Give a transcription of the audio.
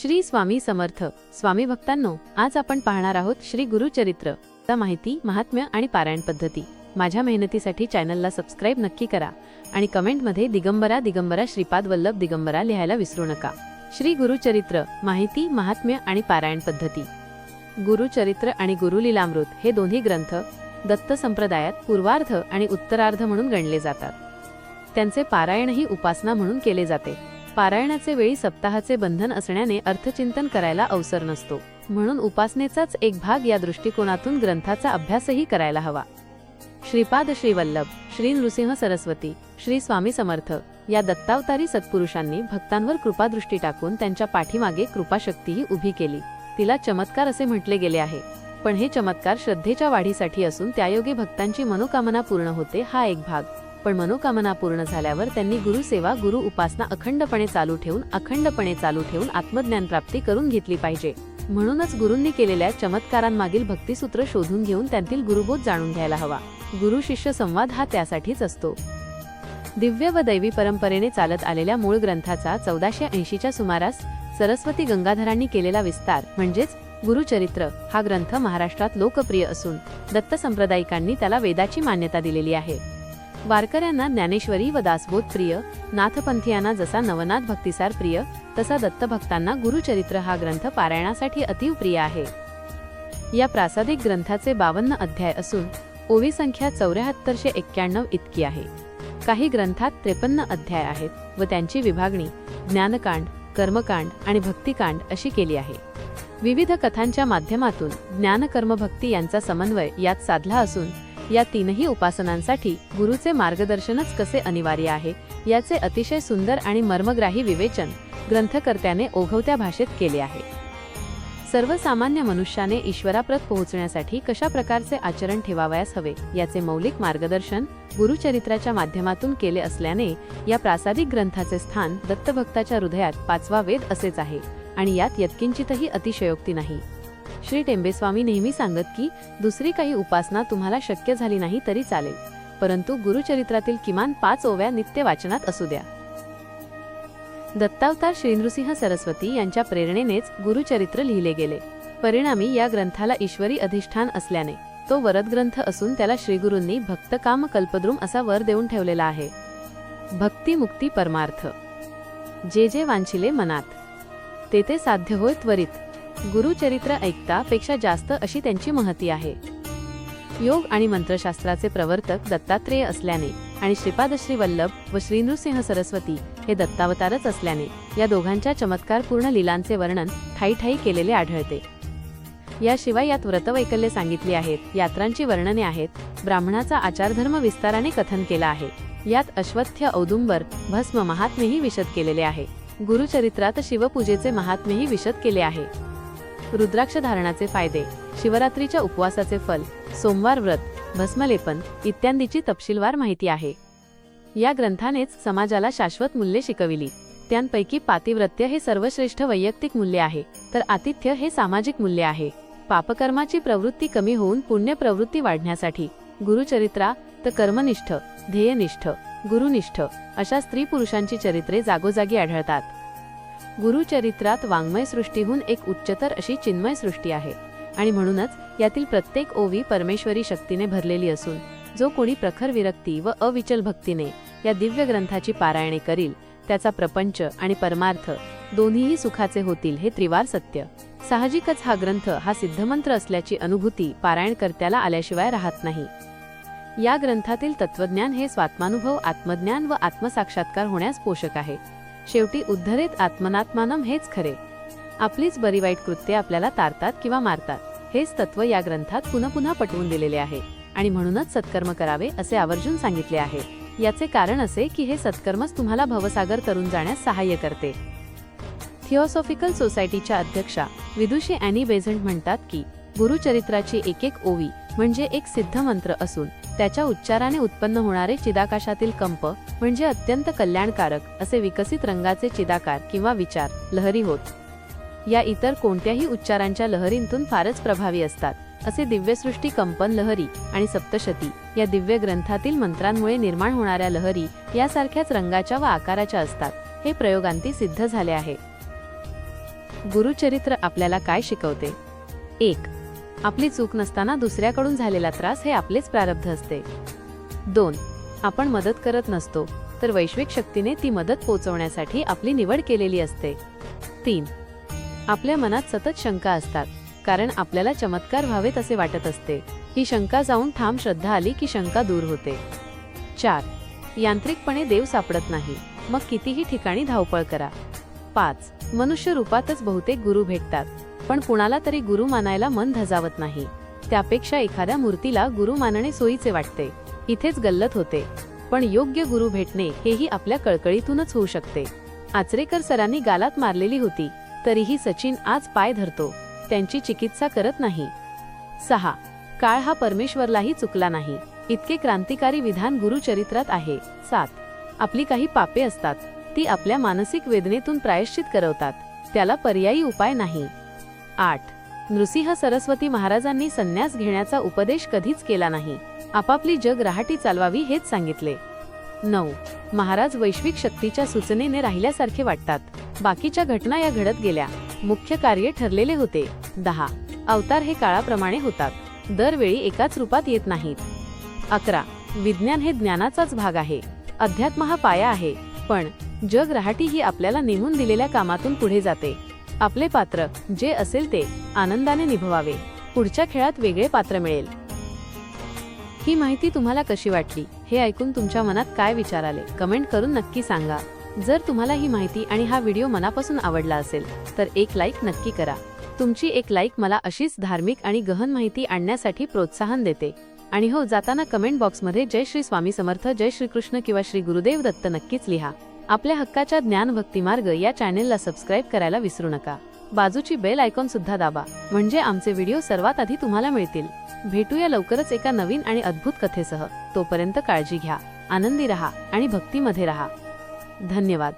श्री स्वामी समर्थ. स्वामी भक्तांनो आज आपण पाहणार आहोत श्री गुरुचरित्र. चा माहिती महात्म्य आणि पारायण पद्धती. माझ्या मेहनतीसाठी चॅनलला सबस्क्राईब नक्की करा आणि कमेंटमध्ये दिगंबरा दिगंबरा श्रीपाद वल्लभ दिगंबरा लिहायला विसरू नका. श्री गुरुचरित्र माहिती महात्म्य आणि पारायण पद्धती. गुरुचरित्र आणि गुरुलीलामृत हे दोन्ही ग्रंथ दत्त संप्रदायात पूर्वार्ध आणि उत्तरार्ध म्हणून गणले जातात. त्यांचे पारायणही उपासना म्हणून केले जाते. पारायणाचे वेळी सप्ताहाचे बंधन असण्याने अर्थचिंतन करायला अवसर नसतो. म्हणून उपासनेचाच एक भाग या दृष्टिकोनातून ग्रंथाचा अभ्यासही करायला हवा. श्रीपाद श्रीवल्लभ श्री नृसिंह सरस्वती श्री स्वामी समर्थ या दत्तावतारी सत्पुरुषांनी भक्तांवर कृपादृष्टी टाकून त्यांच्या पाठीमागे कृपाशक्तीही उभी केली. तिला चमत्कार असे म्हटले गेले आहे. पण हे चमत्कार श्रद्धेच्या वाढीसाठी असून त्यायोगे भक्तांची मनोकामना पूर्ण होते हा एक भाग. पण मनोकामना पूर्ण झाल्यावर त्यांनी गुरुसेवा गुरु उपासना अखंडपणे चालू ठेवून अखंडपणे चालू ठेवून आत्मज्ञान प्राप्ती करून घेतली पाहिजे. म्हणूनच गुरूंनी केलेल्या चमत्कारांमागील भक्तिसूत्र शोधून घेऊन त्यांतील गुरुबोध जाणून घ्यायला हवा. गुरु शिष्य संवाद हा त्यासाठीच असतो. दिव्य व दैवी परंपरेने चालत आलेल्या मूळ ग्रंथाचा चौदाशे ऐंशीच्या सुमारास सरस्वती गंगाधरांनी केलेला विस्तार म्हणजेच गुरुचरित्र हा ग्रंथ महाराष्ट्रात लोकप्रिय असून दत्त संप्रदायिकांनी त्याला वेदाची मान्यता दिलेली आहे. वारकऱ्यांना ज्ञानेश्वरी व दासबोध प्रिय नाथपंथीयांना जसा नवनाथ भक्तिसार प्रिय तसा दत्तभक्तांना गुरुचरित्र हा ग्रंथ पारायणासाठी अतिव प्रिय आहे. या प्रासादिक ग्रंथाचे बावन्न अध्याय असून ओवी संख्या चौऱ्याहत्तरशे एक्क्याण्णव इतकी आहे. काही ग्रंथात त्रेपन्न अध्याय आहेत व त्यांची विभागणी ज्ञानकांड कर्मकांड आणि भक्तिकांड अशी केली आहे. विविध कथांच्या माध्यमातून ज्ञानकर्म भक्ती यांचा समन्वय यात साधला असून या तीनही उपासनांसाठी गुरुचे मार्गदर्शनच कसे अनिवार्य आहे याचे अतिशय सुंदर आणि मर्मग्राही विवेचन ग्रंथकर्त्याने ओघवत्या भाषेत केले आहे. सर्वसामान्य मनुष्याने ईश्वराप्रत पोहोचण्यासाठी कशा प्रकारचे आचरण ठेवावयास हवे याचे मौलिक मार्गदर्शन गुरुचरित्राच्या माध्यमातून केले असल्याने या प्रासादिक ग्रंथाचे स्थान दत्तभक्ताच्या हृदयात पाचवा वेद असेच आहे आणि यात यत्किंचितही अतिशयोक्ती नाही. श्री टेंबेस्वामी नेहमी सांगत की दुसरी काही उपासना तुम्हाला शक्य झाली नाही तरी चालेल. परंतु गुरुचरित्रातील किमान पाच ओव्या नित्य वाचनात असू द्या. दत्तावतार श्रीनृसिंह सरस्वती यांच्या प्रेरणेनेच गुरुचरित्र लिहिले गेले. परिणामी या ग्रंथाला ईश्वरी अधिष्ठान असल्याने तो वरद ग्रंथ असून त्याला श्रीगुरूंनी भक्त काम कल्पद्रुम असा वर देऊन ठेवलेला आहे. भक्ती मुक्ती परमार्थ. जे जे वांछिले मनात. ते ते साध्य होय त्वरित. गुरुचरित्र ऐकता पेक्षा जास्त अशी त्यांची महती आहे. योग आणि मंत्रशास्त्राचे प्रवर्तक दत्तात्रेय असल्याने आणि श्रीपादश्री वल्लभ व श्रीनृसिंह सरस्वती हे दत्तावतारच असल्याने या दोघांच्या चमत्कारपूर्ण लीलांचे वर्णन ठाई ठाई केलेले आढळते. याशिवाय यात व्रतवैकल्य सांगितली आहेत यात्रांची वर्णने आहेत ब्राह्मणाचा आचारधर्म विस्ताराने कथन केला आहे यात अश्वथ्य औदुंबर भस्म महात्मेही विशद केलेले आहे. गुरुचरित्रात शिवपूजेचे महात्मेही विशद केले आहे. रुद्राक्ष धारणाचे फायदे शिवरात्रीच्या उपवासाचे फल सोमवार व्रत भस्मलेपन इत्यादीची तपशीलवार माहिती आहे. या ग्रंथानेच समाजाला शाश्वत मूल्ये शिकविली. त्यांपैकी पातिव्रत्य हे सर्वश्रेष्ठ वैयक्तिक मूल्य आहे तर आतिथ्य हे सामाजिक मूल्य आहे. पापकर्माची प्रवृत्ती कमी होऊन पुण्य प्रवृत्ती वाढण्यासाठी गुरुचरित्रा तर कर्मनिष्ठ ध्येयनिष्ठ गुरुनिष्ठ अशा स्त्री पुरुषांची चरित्रे जागोजागी आढळतात. गुरुचरित्रात वाङ्मय सृष्टीहून एक उच्चतर अशी चिन्मय सृष्टी आहे. आणि म्हणूनच यातील प्रत्येक ओवी परमेश्वरी शक्तीने भरलेली असून जो कोणी प्रखर विरक्ती व अविचल भक्तीने या दिव्य ग्रंथाची पारायणे करील त्याचा प्रपंच आणि परमार्थ दोन्हीही सुखाचे होतील हे त्रिवार सत्य. साहजिकच हा ग्रंथ हा सिद्धमंत्र असल्याची अनुभूती पारायणकर्त्याला आल्याशिवाय राहत नाही. या ग्रंथातील तत्वज्ञान हे स्वात्मानुभव आत्मज्ञान व आत्मसाक्षात्कार होण्यास पोषक आहे. शेवटी उद्धरेत आत्मनात्मानम हेच खरे. आपलीच बरी वाईट कृत्ये आपल्याला तारतात किंवा मारतात हेच तत्व या ग्रंथात पुन्हा पुन्हा पटवून दिलेले आहे आणि म्हणूनच सत्कर्म करावे असे आवर्जून सांगितले आहे. याचे कारण असे की हे सत्कर्मच तुम्हाला भवसागर करून जाण्यास सहाय्य करते. थिओसॉफिकल सोसायटीच्या अध्यक्षा विदुषी अॅनी बेझंट म्हणतात की गुरुचरित्राची एक एक ओवी म्हणजे एक सिद्ध मंत्र असून त्याच्या उच्चाराने उत्पन्न होणारे चिदाकाशातील कंप म्हणजे अत्यंत कल्याणकारक असे विकसित रंगाचे चिदाकार किंवा विचार लहरी होत. या इतर कोणत्याही उच्चारांच्या लहरींतून फारच प्रभावी असतात असे दिव्यसृष्टी कंपन लहरी आणि सप्तशती या दिव्य ग्रंथातील मंत्रांमुळे निर्माण होणाऱ्या लहरी यासारख्याच रंगाच्या व आकाराच्या असतात हे प्रयोगांती सिद्ध झाले आहे. गुरुचरित्र आपल्याला काय शिकवते? एक आपली चूक नसताना दुसऱ्याकडून झालेला त्रास हे आपलेच प्रारब्ध असते. दोन आपण मदत करत नसतो तर वैश्विक शक्तीने ती मदत पोहोचवण्यासाठी आपली निवड केलेली असते. तीन आपल्या मनात सतत शंका असतात कारण आपल्याला चमत्कार व्हावेत असे वाटत असते. ही शंका जाऊन ठाम श्रद्धा आली की शंका दूर होते. चार यांत्रिकपणे देव सापडत नाही मग कितीही ठिकाणी धावपळ करा. पाच मनुष्य रूपातच बहुतेक गुरु भेटतात. पण कुणाला तरी गुरु मानायला मन धजावत नाही. त्यापेक्षा एखाद्या मूर्तीला गुरु मानणे सोयीचे वाटते. इथेच गल्लत होते. पण योग्य गुरु भेटणे हेही आपल्या कळकळीतूनच होऊ शकते. आचरेकर सरांनी गालात मारलेली होती तरीही सचिन आज पाय धरतो. त्यांची चिकित्सा करत नाही. सहा. काळ हा परमेश्वरलाही चुकला नाही. इतके क्रांतिकारी विधान गुरुचरित्रात आहे. सात. आपली काही पापे असतात. ती आपल्या मानसिक वेदनेतून प्रायश्चित करवतात. त्याला पर्यायी उपाय नाही. आठ. नृसिंह सरस्वती महाराजांनी संन्यास घेण्याचा उपदेश कधीच केला नाही. आपापली जग रहाटी चालवावी हेच सांगितले. नऊ. महाराज वैश्विक शक्तीच्या सूचनेने राहिल्यासारखे वाटतात. बाकीच्या घटना या घडत गेल्या. मुख्य कार्य ठरलेले होते. दहा. अवतार हे काळाप्रमाणे होतात. दरवेळी एकाच रूपात येत नाहीत. अकरा. विज्ञान हे ज्ञानाचाच भाग आहे. अध्यात्म हा पाया आहे. पण जग रहाटी ही आपल्याला नेमून दिलेल्या कामातून पुढे जाते. आपले पात्र जे असेल ते आनंदाने निभवावे पुढच्या खेळात वेगळे पात्र मिळेल. ही माहिती तुम्हाला कशी वाटली? हे ऐकून तुमच्या मनात काय विचार आले? कमेंट करून नक्की सांगा. जर तुम्हाला ही माहिती आणि हा व्हिडिओ मनापासून आवडला असेल तर एक लाईक नक्की करा. तुमची एक लाईक मला अशीच धार्मिक आणि गहन माहिती आणण्यासाठी प्रोत्साहन देते. आणि हो जाताना कमेंट बॉक्समध्ये जय श्री स्वामी समर्थ जय श्री कृष्ण किंवा श्री गुरुदेव दत्त नक्कीच लिहा. आपल्या हक्काच्या ज्ञान भक्ती मार्ग या चॅनेलला सबस्क्राईब करायला विसरू नका. बाजूची बेल आयकॉन सुद्धा दाबा म्हणजे आमचे व्हिडिओ सर्वात आधी तुम्हाला मिळतील. भेटूया लवकरच एका नवीन आणि अद्भुत कथेसह. तोपर्यंत काळजी घ्या आनंदी रहा आणि भक्तीमध्ये रहा. धन्यवाद.